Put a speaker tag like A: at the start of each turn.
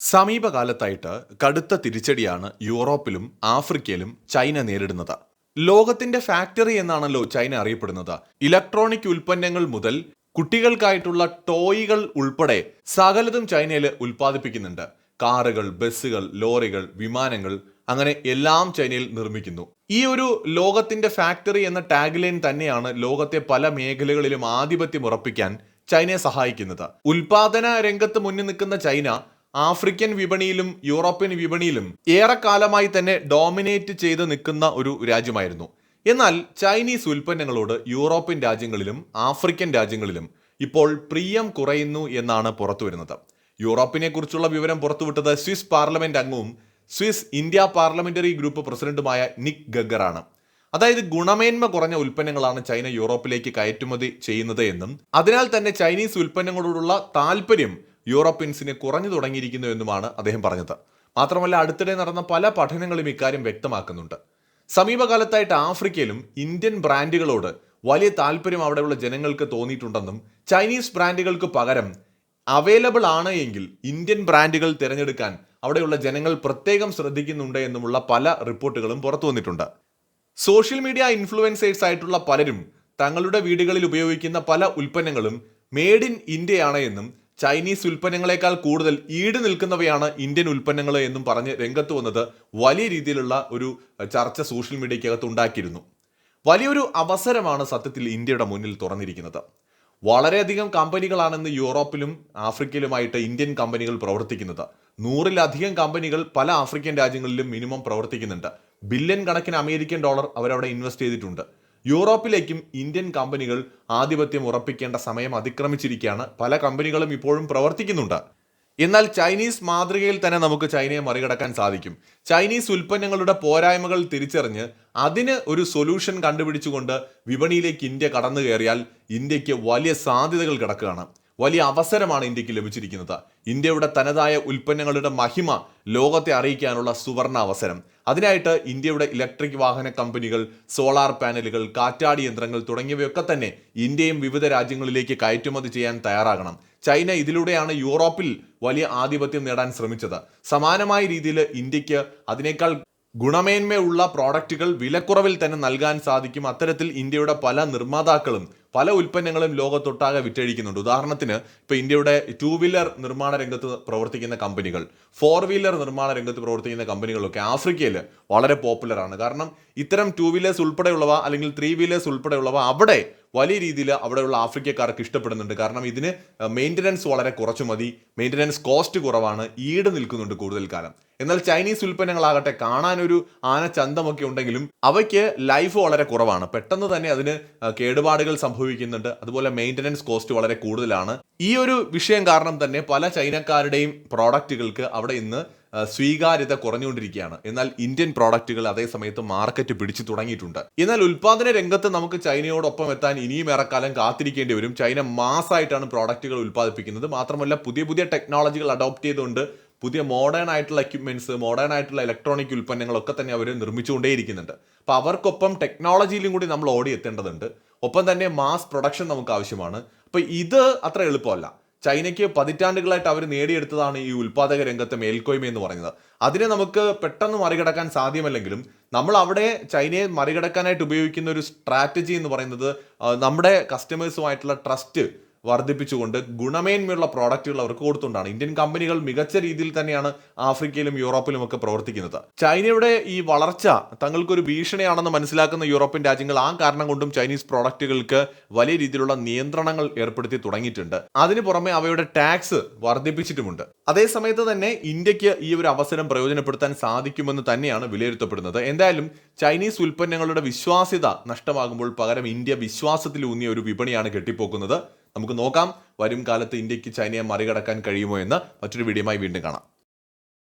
A: സമീപകാലത്തായിട്ട് കടുത്ത തിരിച്ചടിയാണ് യൂറോപ്പിലും ആഫ്രിക്കയിലും ചൈന നേരിടുന്നത്. ലോകത്തിന്റെ ഫാക്ടറി എന്നാണല്ലോ ചൈന അറിയപ്പെടുന്നത്. ഇലക്ട്രോണിക് ഉൽപ്പന്നങ്ങൾ മുതൽ കുട്ടികൾക്കായിട്ടുള്ള ടോയ്കൾ ഉൾപ്പെടെ സകലതും ചൈനയിൽ ഉൽപ്പാദിപ്പിക്കുന്നുണ്ട്. കാറുകൾ ബസ്സുകൾ ലോറികൾ വിമാനങ്ങൾ അങ്ങനെ എല്ലാം ചൈനയിൽ നിർമ്മിക്കുന്നു. ഈ ഒരു ലോകത്തിന്റെ ഫാക്ടറി എന്ന ടാഗ് ലൈൻ തന്നെയാണ് ലോകത്തെ പല മേഖലകളിലും ആധിപത്യം ഉറപ്പിക്കാൻ ചൈനയെ സഹായിക്കുന്നത്. ഉൽപാദന രംഗത്ത് മുന്നിൽ നിൽക്കുന്ന ചൈന ആഫ്രിക്കൻ വിപണിയിലും യൂറോപ്യൻ വിപണിയിലും ഏറെക്കാലമായി തന്നെ ഡോമിനേറ്റ് ചെയ്ത് നിൽക്കുന്ന ഒരു രാജ്യമായിരുന്നു. എന്നാൽ ചൈനീസ് ഉൽപ്പന്നങ്ങളോട് യൂറോപ്യൻ രാജ്യങ്ങളിലും ആഫ്രിക്കൻ രാജ്യങ്ങളിലും ഇപ്പോൾ പ്രിയം കുറയുന്നു എന്നാണ് പുറത്തുവരുന്നത്. യൂറോപ്പിനെ കുറിച്ചുള്ള വിവരം പുറത്തുവിട്ടത് സ്വിസ് പാർലമെന്റ് അംഗവും സ്വിസ് ഇന്ത്യ പാർലമെന്ററി ഗ്രൂപ്പ് പ്രസിഡന്റുമായ നിക് ഗഗറാണ്. അതായത് ഗുണമേന്മ കുറഞ്ഞ ഉൽപ്പന്നങ്ങളാണ് ചൈന യൂറോപ്പിലേക്ക് കയറ്റുമതി ചെയ്യുന്നത് എന്നും അതിനാൽ തന്നെ ചൈനീസ് ഉൽപ്പന്നങ്ങളോടുള്ള താല്പര്യം യൂറോപ്യൻസിന് കുറഞ്ഞു തുടങ്ങിയിരിക്കുന്നു എന്നുമാണ് അദ്ദേഹം പറഞ്ഞത്. മാത്രമല്ല അടുത്തിടെ നടന്ന പല പഠനങ്ങളും ഇക്കാര്യം വ്യക്തമാക്കുന്നുണ്ട്. സമീപകാലത്തായിട്ട് ആഫ്രിക്കയിലും ഇന്ത്യൻ ബ്രാൻഡുകളോട് വലിയ താല്പര്യം അവിടെയുള്ള ജനങ്ങൾക്ക് തോന്നിയിട്ടുണ്ടെന്നും ചൈനീസ് ബ്രാൻഡുകൾക്ക് പകരം അവൈലബിൾ ആണ് എങ്കിൽ ഇന്ത്യൻ ബ്രാൻഡുകൾ തിരഞ്ഞെടുക്കാൻ അവിടെയുള്ള ജനങ്ങൾ പ്രത്യേകം ശ്രദ്ധിക്കുന്നുണ്ട് എന്നുമുള്ള പല റിപ്പോർട്ടുകളും പുറത്തു വന്നിട്ടുണ്ട്. സോഷ്യൽ മീഡിയ ഇൻഫ്ലുവൻസേഴ്സ് ആയിട്ടുള്ള പലരും തങ്ങളുടെ വീടുകളിൽ ഉപയോഗിക്കുന്ന പല ഉൽപ്പന്നങ്ങളും മെയ്ഡ് ഇൻ ഇന്ത്യയാണ് എന്നും ചൈനീസ് ഉൽപ്പന്നങ്ങളെക്കാൾ കൂടുതൽ ഈട് നിൽക്കുന്നവയാണ് ഇന്ത്യൻ ഉൽപ്പന്നങ്ങൾ എന്നും പറഞ്ഞ് രംഗത്ത് വന്നത് വലിയ രീതിയിലുള്ള ഒരു ചർച്ച സോഷ്യൽ മീഡിയക്കകത്ത് ഉണ്ടാക്കിയിരുന്നു. വലിയൊരു അവസരമാണ് സത്യത്തിൽ ഇന്ത്യയുടെ മുന്നിൽ തുറന്നിരിക്കുന്നത്. വളരെയധികം കമ്പനികളാണെന്ന് യൂറോപ്പിലും ആഫ്രിക്കയിലുമായിട്ട് ഇന്ത്യൻ കമ്പനികൾ പ്രവർത്തിക്കുന്നത്. നൂറിലധികം കമ്പനികൾ പല ആഫ്രിക്കൻ രാജ്യങ്ങളിലും മിനിമം പ്രവർത്തിക്കുന്നുണ്ട്. ബില്യൺ കണക്കിന് അമേരിക്കൻ ഡോളർ അവരവിടെ ഇൻവെസ്റ്റ് ചെയ്തിട്ടുണ്ട്. യൂറോപ്പിലേക്കും ഇന്ത്യൻ കമ്പനികൾ ആധിപത്യം ഉറപ്പിക്കേണ്ട സമയം അതിക്രമിച്ചിരിക്കുകയാണ്. പല കമ്പനികളും ഇപ്പോഴും പ്രവർത്തിക്കുന്നുണ്ട്. എന്നാൽ ചൈനീസ് മാതൃകയിൽ തന്നെ നമുക്ക് ചൈനയെ മറികടക്കാൻ സാധിക്കും. ചൈനീസ് ഉൽപ്പന്നങ്ങളുടെ പോരായ്മകൾ തിരിച്ചറിഞ്ഞ് അതിന് ഒരു സൊല്യൂഷൻ കണ്ടുപിടിച്ചുകൊണ്ട് വിപണിയിലേക്ക് ഇന്ത്യ കടന്നു കയറിയാൽ ഇന്ത്യയ്ക്ക് വലിയ സാധ്യതകൾ കിടക്കുകയാണ്. വലിയ അവസരമാണ് ഇന്ത്യയ്ക്ക് ലഭിച്ചിരിക്കുന്നത്. ഇന്ത്യയുടെ തനതായ ഉൽപ്പന്നങ്ങളുടെ മഹിമ ലോകത്തെ അറിയിക്കാനുള്ള സുവർണ അവസരം. അതിനായിട്ട് ഇന്ത്യയുടെ ഇലക്ട്രിക് വാഹന കമ്പനികൾ സോളാർ പാനലുകൾ കാറ്റാടി യന്ത്രങ്ങൾ തുടങ്ങിയവയൊക്കെ തന്നെ ഇന്ത്യയും വിവിധ രാജ്യങ്ങളിലേക്ക് കയറ്റുമതി ചെയ്യാൻ തയ്യാറാകണം. ചൈന ഇതിലൂടെയാണ് യൂറോപ്പിൽ വലിയ ആധിപത്യം നേടാൻ ശ്രമിച്ചത്. സമാനമായ രീതിയിൽ ഇന്ത്യയ്ക്ക് അതിനേക്കാൾ ഗുണമേന്മയുള്ള പ്രോഡക്റ്റുകൾ വിലക്കുറവിൽ തന്നെ നൽകാൻ സാധിക്കും. അത്തരത്തിൽ ഇന്ത്യയുടെ പല നിർമ്മാതാക്കളും പല ഉൽപ്പന്നങ്ങളും ലോകത്തൊട്ടാകെ വിറ്റഴിക്കുന്നുണ്ട്. ഉദാഹരണത്തിന് ഇപ്പൊ ഇന്ത്യയുടെ ടൂ വീലർ നിർമ്മാണ രംഗത്ത് പ്രവർത്തിക്കുന്ന കമ്പനികൾ ഫോർ വീലർ നിർമ്മാണ രംഗത്ത് പ്രവർത്തിക്കുന്ന കമ്പനികളൊക്കെ ആഫ്രിക്കയിൽ വളരെ പോപ്പുലറാണ് കാരണം ഇത്തരം ടൂ വീലേഴ്സ് ഉൾപ്പെടെയുള്ളവ അല്ലെങ്കിൽ ത്രീ വീലേഴ്സ് ഉൾപ്പെടെയുള്ളവ അവിടെ വലിയ രീതിയിൽ അവിടെയുള്ള ആഫ്രിക്കക്കാർക്ക് ഇഷ്ടപ്പെടുന്നുണ്ട്. കാരണം ഇതിന് മെയിന്റനൻസ് വളരെ കുറച്ചു മതി. മെയിന്റനൻസ് കോസ്റ്റ് കുറവാണ്. ഈട് നിൽക്കുന്നുണ്ട് കൂടുതൽ കാലം എന്നാൽ ചൈനീസ് ഉൽപ്പന്നങ്ങളാകട്ടെ കാണാനൊരു ആന ചന്തമൊക്കെ ഉണ്ടെങ്കിലും അവയ്ക്ക് ലൈഫ് വളരെ കുറവാണ്. പെട്ടെന്ന് തന്നെ അതിന് കേടുപാടുകൾ സംഭവിക്കുന്നുണ്ട്. അതുപോലെ മെയിന്റനൻസ് കോസ്റ്റ് വളരെ കൂടുതലാണ്. ഈ ഒരു വിഷയം കാരണം തന്നെ പല ചൈനക്കാരുടെയും പ്രോഡക്റ്റുകൾക്ക് അവിടെ ഇന്ന് സ്വീകാര്യത കുറഞ്ഞുകൊണ്ടിരിക്കുകയാണ്. എന്നാൽ ഇന്ത്യൻ പ്രോഡക്റ്റുകൾ അതേസമയത്ത് മാർക്കറ്റ് പിടിച്ചു തുടങ്ങിയിട്ടുണ്ട്. എന്നാൽ ഉൽപാദന രംഗത്ത് നമുക്ക് ചൈനയോടൊപ്പം എത്താൻ ഇനിയും ഏറെക്കാലം കാത്തിരിക്കേണ്ടി വരും. ചൈന മാസമായിട്ടാണ് പ്രോഡക്റ്റുകൾ ഉൽപ്പാദിപ്പിക്കുന്നത്. മാത്രമല്ല പുതിയ പുതിയ ടെക്നോളജികൾ അഡോപ്റ്റ് ചെയ്തുകൊണ്ട് പുതിയ മോഡേൺ ആയിട്ടുള്ള എക്യുപ്മെന്റ്സ് മോഡേൺ ആയിട്ടുള്ള ഇലക്ട്രോണിക് ഉൽപ്പന്നങ്ങളൊക്കെ തന്നെ അവർ നിർമ്മിച്ചുകൊണ്ടേയിരിക്കുന്നുണ്ട്. അപ്പോൾ അവർക്കൊപ്പം ടെക്നോളജിയിലും കൂടി നമ്മൾ ഓടി എത്തേണ്ടതുണ്ട് ഒപ്പം തന്നെ മാസ് പ്രൊഡക്ഷൻ നമുക്ക് ആവശ്യമാണ്. അപ്പോൾ ഇത് അത്ര എളുപ്പമല്ല. ചൈനയ്ക്ക് പതിറ്റാണ്ടുകളായിട്ട് അവർ നേടിയെടുത്തതാണ് ഈ ഉൽപാദക രംഗത്തെ മേൽക്കോയ്മ എന്ന് പറയുന്നത്. അതിനെ നമുക്ക് പെട്ടെന്ന് മറികടക്കാൻ സാധ്യമല്ലെങ്കിലും നമ്മൾ അവിടെ ചൈനയെ മറികടക്കാനായിട്ട് ഉപയോഗിക്കുന്ന ഒരു സ്ട്രാറ്റജി എന്ന് പറയുന്നത് നമ്മുടെ കസ്റ്റമേഴ്സുമായിട്ടുള്ള ട്രസ്റ്റ് വർദ്ധിപ്പിച്ചുകൊണ്ട് ഗുണമേന്മയുള്ള പ്രോഡക്റ്റുകൾ അവർക്ക് കൊടുത്തുകൊണ്ടാണ്. ഇന്ത്യൻ കമ്പനികൾ മികച്ച രീതിയിൽ തന്നെയാണ് ആഫ്രിക്കയിലും യൂറോപ്പിലും ഒക്കെ പ്രവർത്തിക്കുന്നത്. ചൈനയുടെ ഈ വളർച്ച തങ്ങൾക്കൊരു ഭീഷണിയാണെന്ന് മനസ്സിലാക്കുന്ന യൂറോപ്യൻ രാജ്യങ്ങൾ ആ കാരണം കൊണ്ടും ചൈനീസ് പ്രോഡക്റ്റുകൾക്ക് വലിയ രീതിയിലുള്ള നിയന്ത്രണങ്ങൾ ഏർപ്പെടുത്തി തുടങ്ങിയിട്ടുണ്ട്. അതിനു പുറമെ അവയുടെ ടാക്സ് വർദ്ധിപ്പിച്ചിട്ടുമുണ്ട്. അതേസമയത്ത് തന്നെ ഇന്ത്യയ്ക്ക് ഈ ഒരു അവസരം പ്രയോജനപ്പെടുത്താൻ സാധിക്കുമെന്ന് തന്നെയാണ് വിലയിരുത്തപ്പെടുന്നത്. എന്തായാലും ചൈനീസ് ഉൽപ്പന്നങ്ങളുടെ വിശ്വാസ്യത നഷ്ടമാകുമ്പോൾ പകരം ഇന്ത്യ വിശ്വാസത്തിലൂന്നിയ ഒരു വിപണിയാണ് കെട്ടിപ്പോക്കുന്നത്. നമുക്ക് നോക്കാം വരും കാലത്ത് ഇന്ത്യയ്ക്ക് ചൈനയെ മറികടക്കാൻ കഴിയുമോ എന്ന് മറ്റൊരു വീഡിയോയുമായി വീണ്ടും കാണാം.